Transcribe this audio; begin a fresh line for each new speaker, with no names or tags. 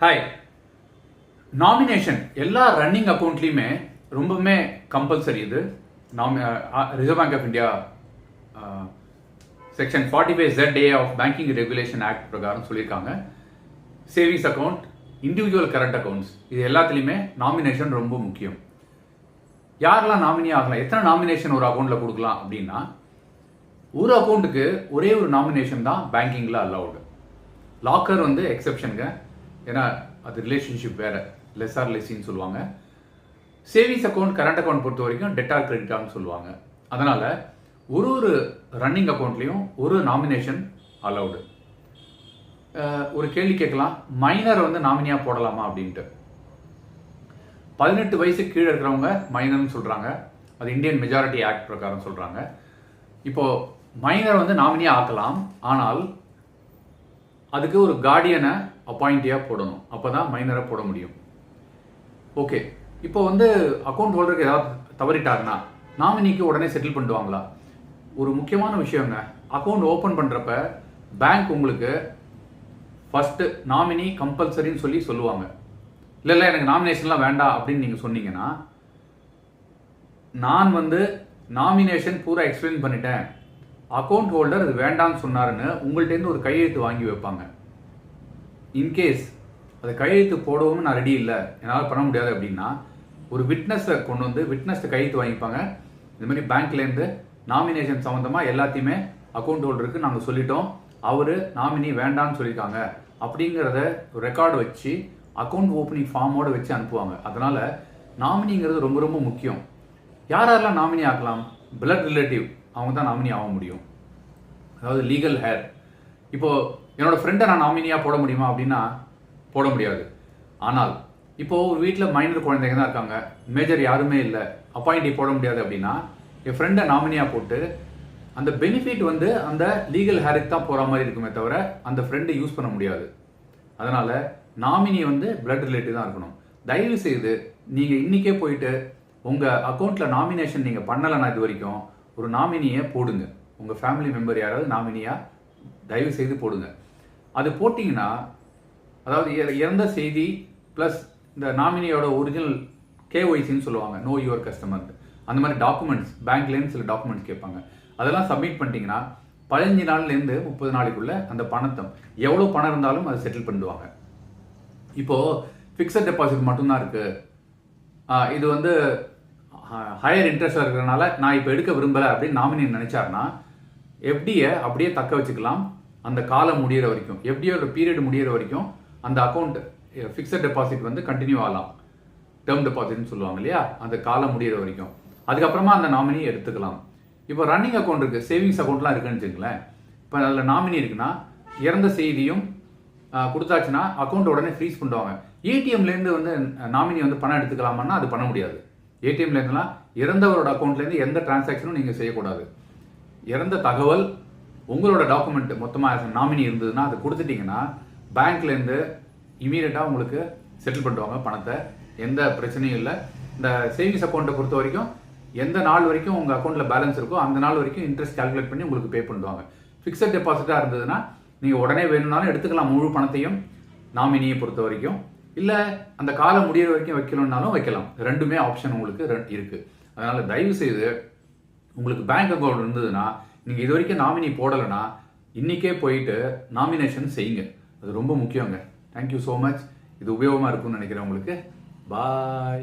Hi nomination எல்லா running அக்கௌண்ட்லேயுமே ரொம்பவுமே கம்பல்சரி இது. நாமி reserve bank of India section forty five Z A of banking regulation act பிரகாரம் சொல்லியிருக்காங்க. Savings account individual current accounts இது எல்லாத்துலேயுமே நாமினேஷன் ரொம்ப முக்கியம். யாரெல்லாம் நாமினி ஆகலாம்? எத்தனை நாமினேஷன் ஒரு அக்கௌண்ட்டில் கொடுக்கலாம் அப்படின்னா ஒரு அக்கௌண்ட்டுக்கு ஒரே ஒரு நாமினேஷன் தான் பேங்கிங்கில் அலௌடு லாக்கர் வந்து எக்ஸப்ஷனுங்க ஏன்னா அது ரிலேஷன்ஷிப் வேற. லெஸ்ஆர் லெஸ்ஸின்னு சொல்லுவாங்க. சேவிங்ஸ் அக்கௌண்ட் கரண்ட் அக்கௌண்ட் பொறுத்த வரைக்கும் டெட்டார் கிரெடிட்டார்னு சொல்லுவாங்க. அதனால ஒரு ஒரு ரன்னிங் அக்கௌண்ட்லேயும் ஒரு நாமினேஷன் அலௌடு ஒரு கேள்வி கேட்கலாம். மைனர் வந்து நாமினியாக போடலாமா அப்படின்ட்டு. பதினெட்டு வயசுக்கு கீழே இருக்கிறவங்க மைனர்னு சொல்கிறாங்க அது இந்தியன் மெஜாரிட்டி ஆக்ட் பிரகாரம் சொல்கிறாங்க இப்போ மைனர் வந்து நாமினியாக ஆக்கலாம். ஆனால் அதுக்கு ஒரு கார்டியனை அப்பாயிண்டியாக போடணும். அப்போ தான் மைனராக போட முடியும். ஓகே இப்போ வந்து அக்கௌண்ட் ஹோல்டருக்கு ஏதாவது தவறிட்டாருன்னா நாமினிக்கு உடனே செட்டில் பண்ணிடுவாங்களா? ஒரு முக்கியமான விஷயங்க. அக்கௌண்ட் ஓப்பன் பண்ணுறப்ப பேங்க் உங்களுக்கு ஃபஸ்ட்டு நாமினி கம்பல்சரின்னு சொல்லி சொல்லுவாங்க. இல்லை இல்லை எனக்கு நாமினேஷன்லாம் வேண்டாம் அப்படின்னு நீங்கள் சொன்னீங்கன்னா நான் வந்து நாமினேஷன் பூரா எக்ஸ்பிளைன் பண்ணிட்டேன். அக்கௌண்ட் ஹோல்டர் இது வேண்டாம்னு சொன்னாருன்னு உங்கள்கிட்டேருந்து ஒரு கையெழுத்து வாங்கி வைப்பாங்க. இன்கேஸ் அதை கையெழுத்து போடவும் நான் ரெடி இல்லை என்னால் பண்ண முடியாது அப்படின்னா ஒரு விட்னஸை கொண்டு வந்து விட்னஸை கையெழுத்து வாங்கிப்பாங்க. இந்த மாதிரி பேங்க்லேருந்து நாமினேஷன் சம்மந்தமாக எல்லாத்தையுமே அக்கௌண்ட் ஹோல்டருக்கு நாங்கள் சொல்லிட்டோம். அவர் நாமினி வேண்டாம்னு சொல்லியிருக்காங்க. அப்படிங்கிறத ரெக்கார்டு வச்சு அக்கௌண்ட் ஓப்பனிங் ஃபார்மோடு வச்சு அனுப்புவாங்க. அதனால் நாமினிங்கிறது ரொம்ப ரொம்ப முக்கியம். யார் யாரெல்லாம் நாமினி ஆக்கலாம்? பிளட் ரிலேட்டிவ் அவங்க தான் நாமினி ஆக முடியும். அதாவது லீகல் ஹேர் இப்போது என்னோட ஃப்ரெண்டை நான் நாமினியாக போட முடியுமா அப்படின்னா போட முடியாது. ஆனால் இப்போது ஒரு வீட்டில் மைனர் குழந்தைங்க தான் இருக்காங்க. மேஜர் யாருமே இல்லை. அப்பாயிண்டி போட முடியாது அப்படின்னா என் ஃப்ரெண்டை நாமினியாக போட்டு அந்த பெனிஃபிட் வந்து அந்த லீகல் ஹேருக்கு தான் போகிற மாதிரி இருக்குமே தவிர அந்த ஃப்ரெண்டை யூஸ் பண்ண முடியாது. அதனால் நாமினி வந்து பிளட் ரிலேட்டிவ் தான் இருக்கணும். தயவு செய்து நீங்கள் இன்றைக்கே போயிட்டு உங்கள் அக்கௌண்ட்டில் நாமினேஷன் நீங்கள் பண்ணலைன்னா இது வரைக்கும் ஒரு நாமினியை போடுங்க. உங்கள் ஃபேமிலி மெம்பர் யாராவது நாமினியாக தயவு செய்து போடுங்க. அது போட்டிங்கன்னா அதாவது இறந்த செய்தி ப்ளஸ் இந்த நாமினியோட ஒரிஜினல் கேஒய்சின்னு சொல்லுவாங்க நோ யுவர் கஸ்டமர் அந்த மாதிரி டாக்குமெண்ட்ஸ் பேங்க்லேருந்து சில டாக்குமெண்ட்ஸ் கேட்பாங்க. அதெல்லாம் சப்மிட் பண்ணிட்டீங்கன்னா பதினஞ்சு நாள்லேருந்து முப்பது நாளைக்குள்ள அந்த பணத்தை எவ்வளோ பணம் இருந்தாலும் அதை செட்டில் பண்ணிடுவாங்க. இப்போது ஃபிக்ஸட் டெபாசிட் மட்டும்தான் இருக்குது இது வந்து ஹையர் இன்ட்ரெஸ்டாக இருக்கிறனால நான் இப்போ எடுக்க விரும்பலை அப்படின்னு நாமினி நினச்சாருன்னா எஃப்டியை அப்படியே தக்க வச்சுக்கலாம். அந்த காலம் முடியிற வரைக்கும் எஃப்டியோட பீரியட் முடியிற வரைக்கும் அந்த அக்கௌண்ட் ஃபிக்ஸட் டெபாசிட் வந்து கண்டினியூ ஆகலாம். டேர்ம் டெபாசிட்னு சொல்லுவாங்க இல்லையா? அந்த காலம் முடியிற வரைக்கும். அதுக்கப்புறமா அந்த நாமினி எடுத்துக்கலாம். இப்போ ரன்னிங் அக்கௌண்ட் இருக்குது சேவிங்ஸ் அக்கௌண்ட்லாம் இருக்குன்னு வச்சுங்களேன் இப்போ அதில் நாமினி இருக்குன்னா இறந்த செய்தியும் கொடுத்தாச்சுன்னா அக்கௌண்ட் உடனே ஃப்ரீஸ் பண்ணுவாங்க ஏடிஎம்லேருந்து வந்து நாமினி வந்து பணம் எடுத்துக்கலாமான்னா அது பண்ண முடியாது. ஏடிஎம்லேருந்துலாம் இறந்தவரோட அக்கௌண்ட்லேருந்து எந்த டிரான்சாக்ஷனும் நீங்கள் செய்யக்கூடாது. இறந்த தகவல் உங்களோட டாக்குமெண்ட் மொத்தமாக நாமினி இருந்ததுன்னா அதை கொடுத்துட்டீங்கன்னா பேங்க்லேருந்து இமீடியட்டாக உங்களுக்கு செட்டில் பண்ணுவாங்க பணத்தை. எந்த பிரச்சனையும் இல்லை. இந்த சேவிங்ஸ் அக்கௌண்ட்டை பொறுத்த வரைக்கும் எந்த நாள் வரைக்கும் உங்கள் அக்கௌண்ட்டில் பேலன்ஸ் இருக்கோ அந்த நாள் வரைக்கும் இன்ட்ரெஸ்ட் கால்குலேட் பண்ணி உங்களுக்கு பே பண்ணுவாங்க. ஃபிக்ஸட் டெபாசிட்டாக இருந்ததுன்னா நீங்கள் உடனே வேணும்னாலும் எடுத்துக்கலாம் முழு பணத்தையும் நாமினியை பொறுத்த வரைக்கும். இல்லை அந்த காலம் முடிகிற வரைக்கும் வைக்கணும்னாலும் வைக்கலாம். ரெண்டுமே ஆப்ஷன் உங்களுக்கு இருக்குது அதனால் தயவு செய்து உங்களுக்கு பேங்க் அக்கௌண்ட் இருந்ததுன்னா நீங்கள் இது வரைக்கும் நாமினி போடலைன்னா இன்றைக்கே போயிட்டு நாமினேஷன் செய்யுங்க. அது ரொம்ப முக்கியங்க. தேங்க்யூ ஸோ மச் இது உபயோகமாக இருக்கும்னு நினைக்கிறேன் உங்களுக்கு. பாய்